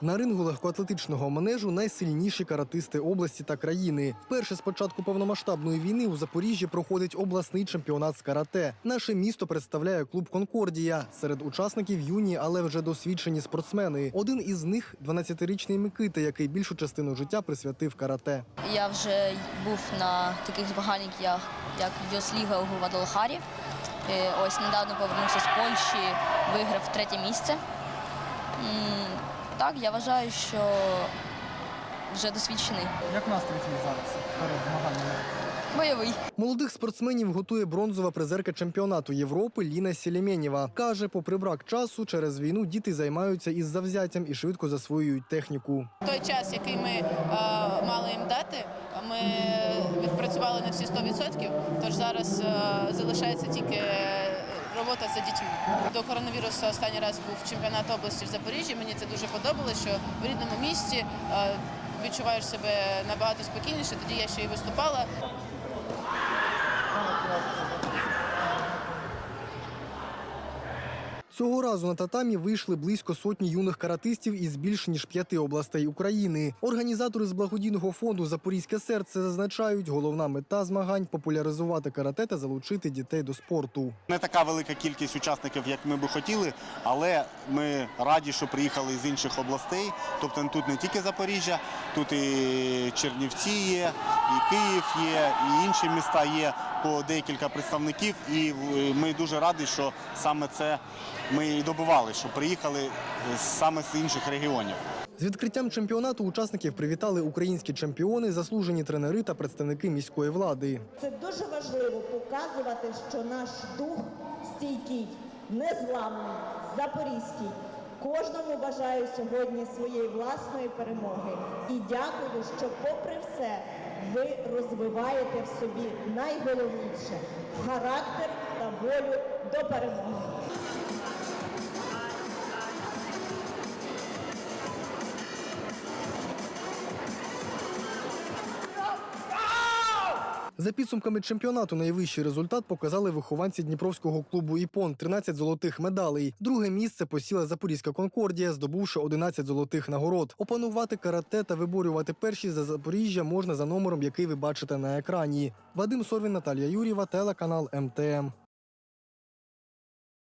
На рингу легкоатлетичного манежу найсильніші каратисти області та країни. Вперше з початку повномасштабної війни у Запоріжжі проходить обласний чемпіонат з карате. Наше місто представляє клуб Конкордія. Серед учасників юні, але вже досвідчені спортсмени. Один із них 12-річний Микита, який більшу частину життя присвятив карате. Я вже був на таких змаганнях, як, Йосліга у Гвадалахарі. Е, Ось недавно повернувся з Польщі, виграв третє місце. Так, я вважаю, що вже досвідчений. Як настрій твій зараз перед змаганнями? Бойовий. Молодих спортсменів готує бронзова призерка чемпіонату Європи Ліна Сілємєнєва. Каже, попри брак часу, через війну діти займаються із завзяттям і швидко засвоюють техніку. той час, який ми е, мали їм дати, ми відпрацювали на всі 100%, тож зараз е, залишається тільки робота за дітьми. До коронавірусу останній раз був чемпіонат області в Запоріжжі. Мені це дуже подобалося, що в рідному місті е, відчуваєш себе набагато спокійніше. Тоді я ще й виступала. Цього разу на татамі вийшли близько сотні юних каратистів із більш ніж п'яти областей України. Організатори з благодійного фонду Запорізьке серце зазначають, головна мета змагань популяризувати карате та залучити дітей до спорту. Не така велика кількість учасників, як ми би хотіли, але ми раді, що приїхали з інших областей. Тобто тут не тільки Запоріжжя, тут і Чернівці є, і Київ є, і інші міста є по декілька представників. І е, ми дуже раді, що саме це ми і добували, що приїхали е, саме з інших регіонів. З відкриттям чемпіонату учасників привітали українські чемпіони, заслужені тренери та представники міської влади. Це дуже важливо показувати, що наш дух стійкий, незламний, запорізький. Кожному бажаю сьогодні своєї власної перемоги і дякую, що, попри все, ви розвиваєте в собі найголовніше характер та волю до перемоги. За підсумками чемпіонату найвищий результат показали вихованці Дніпровського клубу Іпон 13 золотих медалей. Друге місце посіла Запорізька Конкордія, здобувши 11 золотих нагород. Опанувати карате та виборювати перші за Запоріжжя можна за номером, який ви бачите на екрані. Вадим Сорвін, Наталія Юрєва, телеканал МТМ.